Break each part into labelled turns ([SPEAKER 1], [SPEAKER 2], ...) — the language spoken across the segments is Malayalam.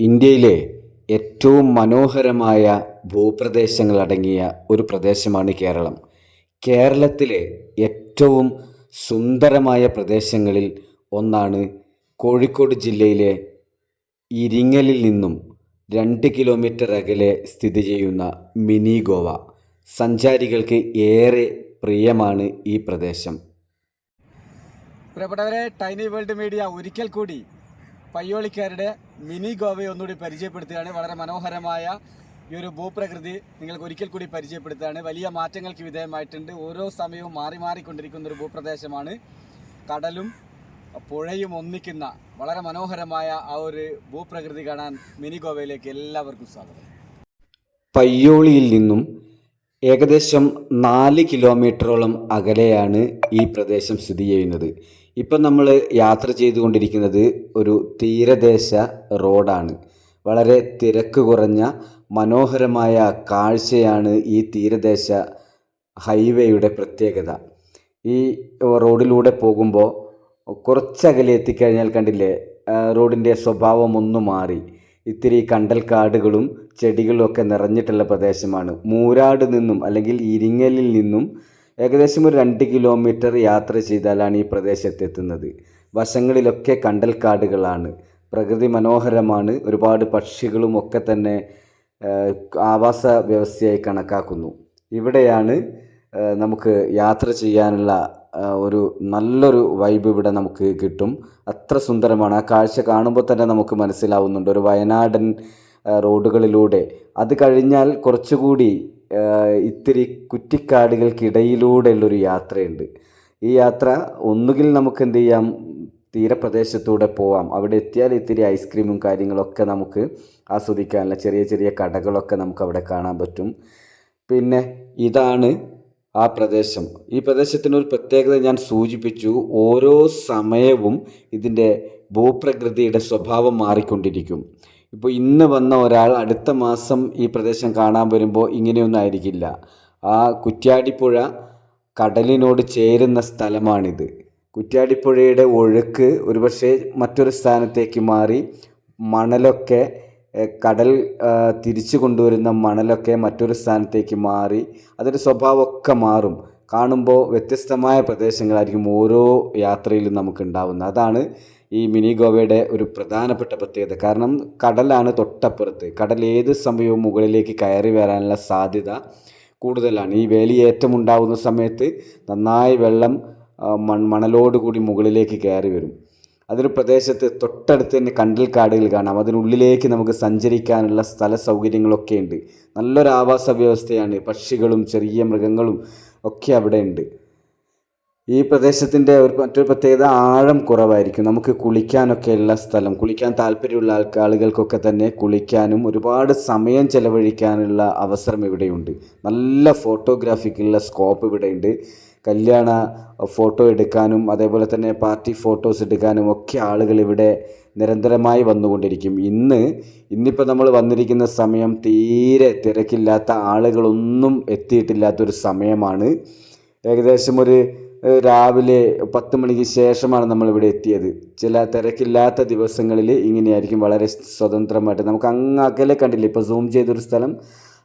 [SPEAKER 1] ഇന്ത്യയിലെ ഏറ്റവും മനോഹരമായ ഭൂപ്രദേശങ്ങളടങ്ങിയ ഒരു പ്രദേശമാണ് കേരളം. കേരളത്തിലെ ഏറ്റവും സുന്ദരമായ പ്രദേശങ്ങളിൽ ഒന്നാണ് കോഴിക്കോട് ജില്ലയിലെ ഇരിങ്ങലിൽ നിന്നും രണ്ട് കിലോമീറ്റർ അകലെ സ്ഥിതി ചെയ്യുന്ന മിനി ഗോവ. സഞ്ചാരികൾക്ക് ഏറെ പ്രിയമാണ് ഈ പ്രദേശം.
[SPEAKER 2] പ്രിയപ്പെട്ടവരെ ടൈനി വേൾഡ് മീഡിയ ഒരിക്കൽ കൂടി പയ്യോളിക്കാരുടെ മിനി ഗോവയെ ഒന്നുകൂടി പരിചയപ്പെടുത്തുകയാണ്. വളരെ മനോഹരമായ ഈ ഒരു ഭൂപ്രകൃതി നിങ്ങൾക്ക് ഒരിക്കൽ കൂടി പരിചയപ്പെടുത്തുകയാണ്. വലിയ മാറ്റങ്ങൾക്ക് വിധേയമായിട്ടുണ്ട്. ഓരോ സമയവും മാറി മാറിക്കൊണ്ടിരിക്കുന്ന ഒരു ഭൂപ്രദേശമാണ്. കടലും പുഴയും ഒന്നിക്കുന്ന വളരെ മനോഹരമായ ആ ഒരു ഭൂപ്രകൃതി കാണാൻ മിനി ഗോവയിലേക്ക് എല്ലാവർക്കും സ്വാഗതം.
[SPEAKER 1] പയ്യോളിയിൽ നിന്നും ഏകദേശം നാല് കിലോമീറ്ററോളം അകലെയാണ് ഈ പ്രദേശം സ്ഥിതി ചെയ്യുന്നത്. ഇപ്പം നമ്മൾ യാത്ര ചെയ്തുകൊണ്ടിരിക്കുന്നത് ഒരു തീരദേശ റോഡാണ്. വളരെ തിരക്ക് കുറഞ്ഞ മനോഹരമായ കാഴ്ചയാണ് ഈ തീരദേശ ഹൈവേയുടെ പ്രത്യേകത. ഈ റോഡിലൂടെ പോകുമ്പോൾ കുറച്ചകലെ എത്തിക്കഴിഞ്ഞാൽ കണ്ടില്ലേ റോഡിന്റെ സ്വഭാവം ഒന്ന് മാറി. ഇത്തിരി കണ്ടൽക്കാടുകളും ചെടികളും ഒക്കെ നിറഞ്ഞിട്ടുള്ള പ്രദേശമാണ്. മൂരാട് നിന്നും അല്ലെങ്കിൽ ഇരിങ്ങലിൽ നിന്നും ഏകദേശം ഒരു രണ്ട് കിലോമീറ്റർ യാത്ര ചെയ്താലാണ് ഈ പ്രദേശത്തെത്തുന്നത് വശങ്ങളിലൊക്കെ കണ്ടൽക്കാടുകളാണ്. പ്രകൃതി മനോഹരമാണ്. ഒരുപാട് പക്ഷികളും ഒക്കെ തന്നെ ആവാസ വ്യവസ്ഥയായി കണക്കാക്കുന്നു. ഇവിടെയാണ് നമുക്ക് യാത്ര ചെയ്യാനുള്ള ഒരു നല്ലൊരു വൈബ് ഇവിടെ നമുക്ക് കിട്ടും. അത്ര സുന്ദരമാണ്. ആ കാഴ്ച കാണുമ്പോൾ തന്നെ നമുക്ക് മനസ്സിലാവുന്നുണ്ട്. ഒരു വയനാടൻ റോഡുകളിലൂടെ അത് കഴിഞ്ഞാൽ കുറച്ചുകൂടി ഇത്തിരി കുറ്റിക്കാടുകൾക്കിടയിലൂടെയുള്ളൊരു യാത്രയുണ്ട്. ഈ യാത്ര ഒന്നുകിൽ നമുക്ക് എന്ത് ചെയ്യാം? തീരപ്രദേശത്തൂടെ പോവാം. അവിടെ എത്തിയാൽ ഇത്തിരി ഐസ്ക്രീമും കാര്യങ്ങളൊക്കെ നമുക്ക് ആസ്വദിക്കാനുള്ള ചെറിയ ചെറിയ കടകളൊക്കെ നമുക്ക് അവിടെ കാണാൻ പറ്റും. പിന്നെ ഇതാണ് ആ പ്രദേശം. ഈ പ്രദേശത്തിനൊരു പ്രത്യേകത ഞാൻ സൂചിപ്പിച്ചു. ഓരോ സമയവും ഇതിന്റെ ഭൂപ്രകൃതിയുടെ സ്വഭാവം മാറിക്കൊണ്ടിരിക്കും. ഇപ്പോൾ ഇന്ന് വന്ന ഒരാൾ അടുത്ത മാസം ഈ പ്രദേശം കാണാൻ വരുമ്പോൾ ഇങ്ങനെയൊന്നും ആയിരിക്കില്ല. ആ കുറ്റ്യാടിപ്പുഴ കടലിനോട് ചേരുന്ന സ്ഥലമാണിത്. കുറ്റ്യാടിപ്പുഴയുടെ ഒഴുക്ക് ഒരുപക്ഷെ മറ്റൊരു സ്ഥാനത്തേക്ക് മാറി മണലൊക്കെ കടൽ തിരിച്ചു കൊണ്ടുവരുന്ന മണലൊക്കെ മറ്റൊരു സ്ഥാനത്തേക്ക് മാറി അതിന്റെ സ്വഭാവമൊക്കെ മാറും. കാണുമ്പോൾ വ്യത്യസ്തമായ പ്രദേശങ്ങളായിരിക്കും ഓരോ യാത്രയിലും നമുക്ക് ഉണ്ടാവുന്നത്. അതാണ് ഈ മിനി ഗോവയുടെ ഒരു പ്രധാനപ്പെട്ട പ്രത്യേകത. കാരണം കടലാണ് തൊട്ടപ്പുറത്ത്. കടൽ ഏത് സമയവും മുകളിലേക്ക് കയറി വരാനുള്ള സാധ്യത കൂടുതലാണ്. ഈ വേലിയേറ്റം ഉണ്ടാകുന്ന സമയത്ത് നന്നായി വെള്ളം മൺ മണലോടുകൂടി മുകളിലേക്ക് കയറി വരും. അതൊരു പ്രദേശത്ത് തൊട്ടടുത്ത് തന്നെ കണ്ടൽ കാടുകൾ കാണാം. അതിനുള്ളിലേക്ക് നമുക്ക് സഞ്ചരിക്കാനുള്ള സ്ഥല സൗകര്യങ്ങളൊക്കെ ഉണ്ട്. നല്ലൊരു ആവാസ വ്യവസ്ഥയാണ്. പക്ഷികളും ചെറിയ മൃഗങ്ങളും ഒക്കെ അവിടെ ഉണ്ട്. ഈ പ്രദേശത്തിന്റെ ഒരു മറ്റൊരു പ്രത്യേകത ആഴം കുറവായിരിക്കും. നമുക്ക് കുളിക്കാനൊക്കെ ഉള്ള സ്ഥലം കുളിക്കാൻ താല്പര്യമുള്ള ആളുകൾക്കൊക്കെ തന്നെ കുളിക്കാനും ഒരുപാട് സമയം ചെലവഴിക്കാനുള്ള അവസരം ഇവിടെയുണ്ട്. നല്ല ഫോട്ടോഗ്രാഫിക്കുള്ള സ്കോപ്പ് ഇവിടെയുണ്ട്. കല്യാണ ഫോട്ടോ എടുക്കാനും അതേപോലെ തന്നെ പാർട്ടി ഫോട്ടോസ് എടുക്കാനും ഒക്കെ ആളുകൾ ഇവിടെ നിരന്തരമായി വന്നുകൊണ്ടിരിക്കും. ഇന്ന് ഇന്നിപ്പോൾ നമ്മൾ വന്നിരിക്കുന്ന സമയം തീരെ തിരക്കില്ലാത്ത ആളുകളൊന്നും എത്തിയിട്ടില്ലാത്തൊരു സമയമാണ്. ഏകദേശം ഒരു രാവിലെ പത്ത് മണിക്ക് ശേഷമാണ് നമ്മളിവിടെ എത്തിയത്. ചില തിരക്കില്ലാത്ത ദിവസങ്ങളിൽ ഇങ്ങനെയായിരിക്കും വളരെ സ്വതന്ത്രമായിട്ട്. നമുക്ക് അങ്ങ് അകലെ കണ്ടില്ലേ ഇപ്പോൾ സൂം ചെയ്തൊരു സ്ഥലം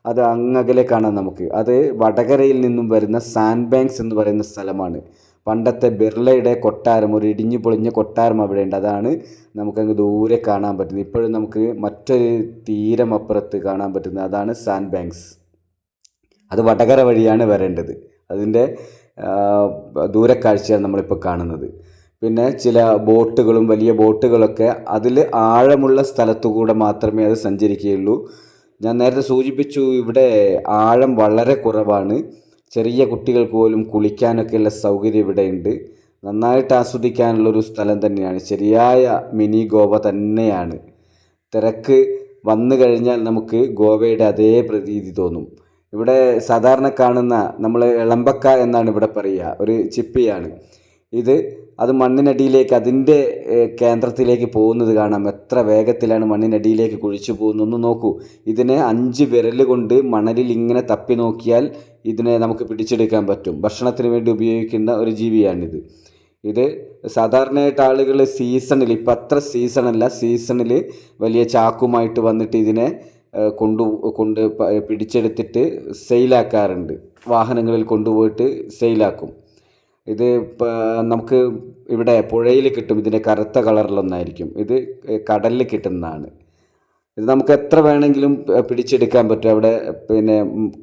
[SPEAKER 1] അത് അങ്ങകലെ കാണാം നമുക്ക്. അത് വടകരയിൽ നിന്നും വരുന്ന സാൻഡ് ബാങ്ക്സ് എന്ന് പറയുന്ന സ്ഥലമാണ്. പണ്ടത്തെ ബിർളയുടെ കൊട്ടാരം ഒരു ഇടിഞ്ഞു പൊളിഞ്ഞ കൊട്ടാരം അവിടെയുണ്ട് അതാണ് നമുക്കങ്ങ് ദൂരെ കാണാൻ പറ്റുന്നത്. ഇപ്പോഴും നമുക്ക് മറ്റൊരു തീരം അപ്പുറത്ത് കാണാൻ പറ്റുന്നത്. അതാണ് സാൻഡ് ബാങ്ക്സ്. അത് വടകര വഴിയാണ് വരേണ്ടത്. അതിന്റെ ദൂരക്കാഴ്ചയാണ് നമ്മളിപ്പോൾ കാണുന്നത്. പിന്നെ ചില ബോട്ടുകളും വലിയ ബോട്ടുകളൊക്കെ അതിൽ ആഴമുള്ള സ്ഥലത്തു കൂടെ മാത്രമേ അത് സഞ്ചരിക്കുകയുള്ളൂ. ഞാൻ നേരത്തെ സൂചിപ്പിച്ചു ഇവിടെ ആഴം വളരെ കുറവാണ്. ചെറിയ കുട്ടികൾക്ക് പോലും കുളിക്കാനൊക്കെയുള്ള സൗകര്യം ഇവിടെയുണ്ട്. നന്നായിട്ട് ആസ്വദിക്കാനുള്ളൊരു സ്ഥലം തന്നെയാണ്. ശരിയായ മിനി ഗോവ തന്നെയാണ്. തിരക്ക് വന്നു കഴിഞ്ഞാൽ നമുക്ക് ഗോവയുടെ അതേ പ്രതീതി തോന്നും. ഇവിടെ സാധാരണ കാണുന്ന നമ്മൾ എളമ്പക്ക എന്നാണ് ഇവിടെ പറയുക ഒരു ചിപ്പിയാണ്. ഇത് അത് മണ്ണിനടിയിലേക്ക് അതിന്റെ കേന്ദ്രത്തിലേക്ക് പോകുന്നത് കാണാം. എത്ര വേഗത്തിലാണ് മണ്ണിനടിയിലേക്ക് കുഴിച്ചു പോകുന്നത് ഒന്ന് നോക്കൂ. ഇതിനെ അഞ്ച് വിരൽ കൊണ്ട് മണലിൽ ഇങ്ങനെ തപ്പി നോക്കിയാൽ ഇതിനെ നമുക്ക് പിടിച്ചെടുക്കാൻ പറ്റും. ഭക്ഷണത്തിന് വേണ്ടി ഉപയോഗിക്കുന്ന ഒരു ജീവിയാണിത്. ഇത് സാധാരണയായിട്ട് ആളുകൾ സീസണിൽ ഇപ്പം അത്ര സീസണല്ല സീസണിൽ വലിയ ചാക്കുമായിട്ട് വന്നിട്ട് ഇതിനെ കൊണ്ടു കൊണ്ട് പിടിച്ചെടുത്തിട്ട് സെയിലാക്കാറുണ്ട്. വാഹനങ്ങളിൽ കൊണ്ടുപോയിട്ട് സെയിലാക്കും. ഇത് നമുക്ക് ഇവിടെ പുഴയിൽ കിട്ടും. ഇതിന്റെ കറുത്ത കളറിലൊന്നായിരിക്കും. ഇത് കടലിൽ കിട്ടുന്നതാണ്. ഇത് നമുക്ക് എത്ര വേണമെങ്കിലും പിടിച്ചെടുക്കാൻ പറ്റും. അവിടെ പിന്നെ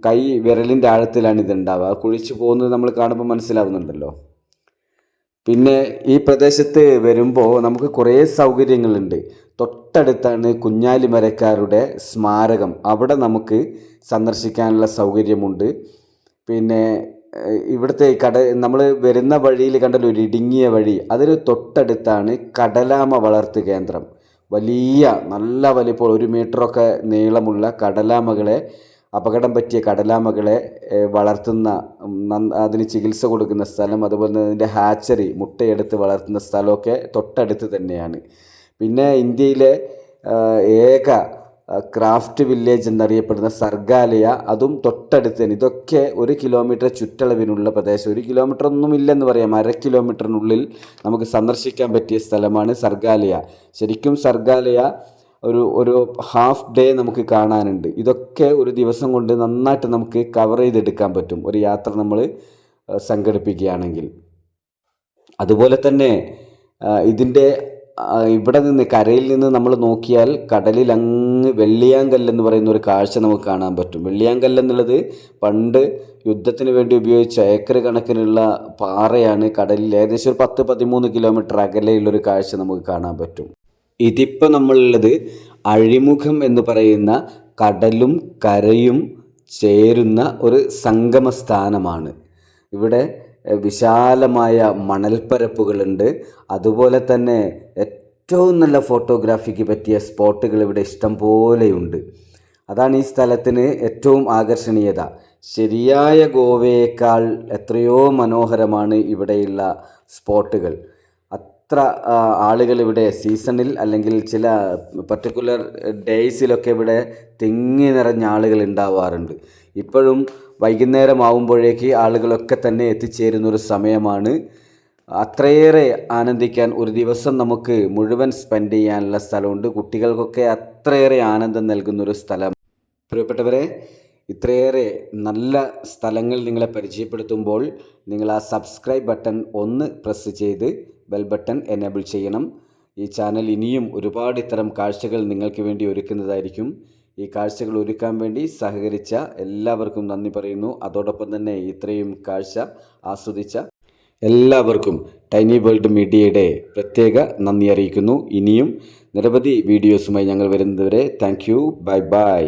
[SPEAKER 1] കൈ വിരലിന്റെ ആഴത്തിലാണ് ഇത് ഉണ്ടാവുക കുഴിച്ചു പോകുന്നത് നമ്മൾ കാണുമ്പോൾ മനസ്സിലാവുന്നുണ്ടല്ലോ. പിന്നെ ഈ പ്രദേശത്ത് വരുമ്പോൾ നമുക്ക് കുറേ സൗകര്യങ്ങളുണ്ട്. തൊട്ടടുത്താണ് കുഞ്ഞാലിമരക്കാരുടെ സ്മാരകം. അവിടെ നമുക്ക് സന്ദർശിക്കാനുള്ള സൗകര്യമുണ്ട്. പിന്നെ ഇവിടുത്തെ കട നമ്മൾ വരുന്ന വഴിയിൽ കണ്ടല്ലോ ഒരു ഇടുങ്ങിയ വഴി. അതിന് തൊട്ടടുത്താണ് കടലാമ വളർത്ത് കേന്ദ്രം. വലിയ നല്ല വലിപ്പോൾ ഒരു മീറ്ററൊക്കെ നീളമുള്ള കടലാമകളെ അപകടം പറ്റിയ കടലാമകളെ വളർത്തുന്ന അതിന് ചികിത്സ കൊടുക്കുന്ന സ്ഥലം അതുപോലെ തന്നെ അതിന്റെ ഹാച്ചറി മുട്ടയെടുത്ത് വളർത്തുന്ന സ്ഥലമൊക്കെ തൊട്ടടുത്ത് തന്നെയാണ്. പിന്നെ ഇന്ത്യയിലെ ഏക ക്രാഫ്റ്റ് വില്ലേജ് എന്നറിയപ്പെടുന്ന സർഗാലയ അതും തൊട്ടടുത്ത് തന്നെ ഇതൊക്കെ ഒരു കിലോമീറ്റർ ചുറ്റളവിനുള്ള പ്രദേശം. ഒരു കിലോമീറ്റർ ഒന്നും ഇല്ലെന്ന് പറയാം. അര കിലോമീറ്ററിനുള്ളിൽ നമുക്ക് സന്ദർശിക്കാൻ പറ്റിയ സ്ഥലമാണ് സർഗാലയ. ശരിക്കും സർഗാലയ ഒരു ഒരു ഹാഫ് ഡേ നമുക്ക് കാണാനുണ്ട്. ഇതൊക്കെ ഒരു ദിവസം കൊണ്ട് നന്നായിട്ട് നമുക്ക് കവർ ചെയ്തെടുക്കാൻ പറ്റും. ഒരു യാത്ര നമ്മൾ സംഘടിപ്പിക്കുകയാണെങ്കിൽ. അതുപോലെ തന്നെ ഇതിന്റെ ഇവിടെ നിന്ന് കരയിൽ നിന്ന് നമ്മൾ നോക്കിയാൽ കടലിൽ അങ്ങ് വെള്ളിയാങ്കല്ലെന്ന് പറയുന്ന ഒരു കാഴ്ച നമുക്ക് കാണാൻ പറ്റും. വെള്ളിയാങ്കല്ല് എന്നുള്ളത് പണ്ട് യുദ്ധത്തിന് വേണ്ടി ഉപയോഗിച്ച ഏക്കർ കണക്കിനുള്ള പാറയാണ്. കടലിൽ ഏകദേശം ഒരു പത്ത് പതിമൂന്ന് കിലോമീറ്റർ അകലെയുള്ളൊരു കാഴ്ച നമുക്ക് കാണാൻ പറ്റും. ഇതിപ്പോൾ നമ്മളുള്ളത് അഴിമുഖം എന്ന് പറയുന്ന കടലും കരയും ചേരുന്ന ഒരു സംഗമ സ്ഥാനമാണ് ഇവിടെ വിശാലമായ മണൽപ്പരപ്പുകളുണ്ട്. അതുപോലെ തന്നെ ഏറ്റവും നല്ല ഫോട്ടോഗ്രാഫിക്ക് പറ്റിയ സ്പോട്ടുകൾ ഇവിടെ ഇഷ്ടം പോലെയുണ്ട്. അതാണ് ഈ സ്ഥലത്തിന് ഏറ്റവും ആകർഷണീയത. ശരിയായ ഗോവയേക്കാൾ എത്രയോ മനോഹരമാണ് ഇവിടെയുള്ള സ്പോട്ടുകൾ. അത്ര ആളുകൾ ഇവിടെ സീസണിൽ അല്ലെങ്കിൽ ചില പർട്ടിക്കുലർ ഡേയ്സിലൊക്കെ ഇവിടെ തിങ്ങി നിറഞ്ഞ ആളുകൾ ഉണ്ടാവാറുണ്ട്. ഇപ്പോഴും വൈകുന്നേരം ആവുമ്പോഴേക്ക് ആളുകളൊക്കെ തന്നെ എത്തിച്ചേരുന്ന ഒരു സമയമാണ്. അത്രയേറെ ആനന്ദിക്കാൻ ഒരു ദിവസം നമുക്ക് മുഴുവൻ സ്പെൻഡ് ചെയ്യാനുള്ള സ്ഥലമുണ്ട്. കുട്ടികൾക്കൊക്കെ അത്രയേറെ ആനന്ദം നൽകുന്നൊരു സ്ഥലം. പ്രിയപ്പെട്ടവരെ ഇത്രയേറെ നല്ല സ്ഥലങ്ങൾ നിങ്ങളെ പരിചയപ്പെടുത്തുമ്പോൾ നിങ്ങൾ ആ സബ്സ്ക്രൈബ് ബട്ടൺ ഒന്ന് പ്രസ് ചെയ്ത് ബെൽ ബട്ടൺ എനേബിൾ ചെയ്യണം. ഈ ചാനൽ ഇനിയും ഒരുപാട് ഇത്തരം കാഴ്ചകൾ നിങ്ങൾക്ക് വേണ്ടി ഒരുക്കുന്നതായിരിക്കും. ഈ കാഴ്ചകൾ ഒരുക്കാൻ വേണ്ടി സഹകരിച്ച എല്ലാവർക്കും നന്ദി പറയുന്നു. അതോടൊപ്പം തന്നെ ഇത്രയും കാഴ്ച ആസ്വദിച്ച എല്ലാവർക്കും ടൈനി വേൾഡ് മീഡിയയുടെ പ്രത്യേക നന്ദി അറിയിക്കുന്നു. ഇനിയും നിരവധി വീഡിയോസുമായി ഞങ്ങൾ വരുന്നതുവരെ താങ്ക് യു ബൈ ബൈ